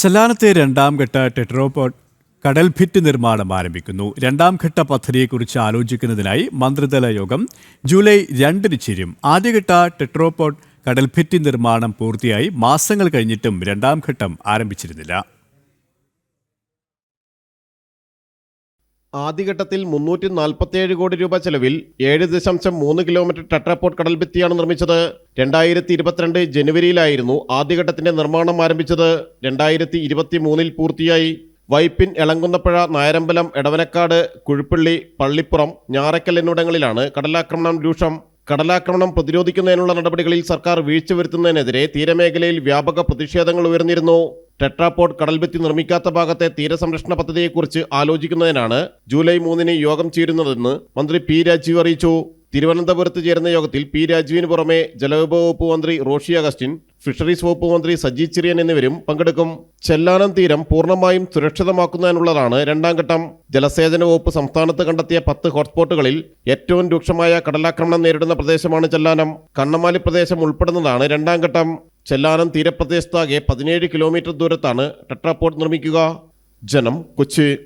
ചെല്ലാനത്തെ രണ്ടാം ഘട്ട ടെട്രോപോഡ് കടൽ ഭിത്തി നിർമ്മാണം ആരംഭിക്കുന്നു. രണ്ടാം ഘട്ട പദ്ധതിയെക്കുറിച്ച് ആലോചിക്കുന്നതിനായി മന്ത്രിതല യോഗം ജൂലൈ രണ്ടിന് ചേരും. ആദ്യഘട്ട ടെട്രോപോഡ് കടൽഭിത്തി നിർമ്മാണം പൂർത്തിയായി മാസങ്ങൾ കഴിഞ്ഞിട്ടും രണ്ടാം ഘട്ടം ആരംഭിച്ചിരുന്നില്ല. ആദ്യഘട്ടത്തിൽ മുന്നൂറ്റി നാൽപ്പത്തിയേഴ് കോടി രൂപ ചെലവിൽ ഏഴ് ദശാംശം മൂന്ന് കിലോമീറ്റർ ടെട്രാപോർട്ട് കടൽഭിത്തിയാണ് നിർമ്മിച്ചത്. രണ്ടായിരത്തി ഇരുപത്തിരണ്ട് ജനുവരിയിലായിരുന്നു ആദ്യഘട്ടത്തിന്റെ നിർമ്മാണം ആരംഭിച്ചത്. രണ്ടായിരത്തി ഇരുപത്തി മൂന്നിൽ പൂർത്തിയായി. വൈപ്പിൻ എളങ്കുന്നപ്പുഴ നായരമ്പലം എടവനക്കാട് കുഴിപ്പള്ളി പള്ളിപ്പുറം ഞാറയ്ക്കൽ എന്നിവിടങ്ങളിലാണ് കടലാക്രമണം രൂക്ഷം. കടലാക്രമണം പ്രതിരോധിക്കുന്നതിനുള്ള നടപടികളിൽ സർക്കാർ വീഴ്ച വരുത്തുന്നതിനെതിരെ തീരമേഖലയിൽ വ്യാപക പ്രതിഷേധങ്ങൾ ഉയർന്നിരുന്നു. ടെട്രാപോഡ് കടൽഭിത്തി നിർമ്മിക്കാത്ത ഭാഗത്തെ തീരസംരക്ഷണ പദ്ധതിയെക്കുറിച്ച് ആലോചിക്കുന്നതിനാണ് ജൂലൈ മൂന്നിന് യോഗം ചേരുന്നതെന്ന് മന്ത്രി പി രാജീവ് അറിയിച്ചു. തിരുവനന്തപുരത്ത് ചേരുന്ന യോഗത്തിൽ പി രാജുവിന് പുറമെ ജലവിഭവ വകുപ്പ് മന്ത്രി റോഷി അഗസ്റ്റിൻ ഫിഷറീസ് വകുപ്പ് മന്ത്രി സജി ചിറിയൻ എന്നിവരും പങ്കെടുക്കും. ചെല്ലാനം തീരം പൂർണമായും സുരക്ഷിതമാക്കുന്നതിനുള്ളതാണ് രണ്ടാം ഘട്ടം. ജലസേചന വകുപ്പ് സംസ്ഥാനത്ത് കണ്ടെത്തിയ പത്ത് ഹോട്ട്സ്പോട്ടുകളിൽ ഏറ്റവും രൂക്ഷമായ കടലാക്രമണം നേരിടുന്ന പ്രദേശമാണ് ചെല്ലാനം. കണ്ണമാലി പ്രദേശം ഉൾപ്പെടുന്നതാണ് രണ്ടാം ഘട്ടം. ചെല്ലാനം തീരപ്രദേശത്താകെ പതിനേഴ് കിലോമീറ്റർ ദൂരത്താണ് ടെട്രാപോർട്ട് നിർമ്മിക്കുക. ജനം കൊച്ചി.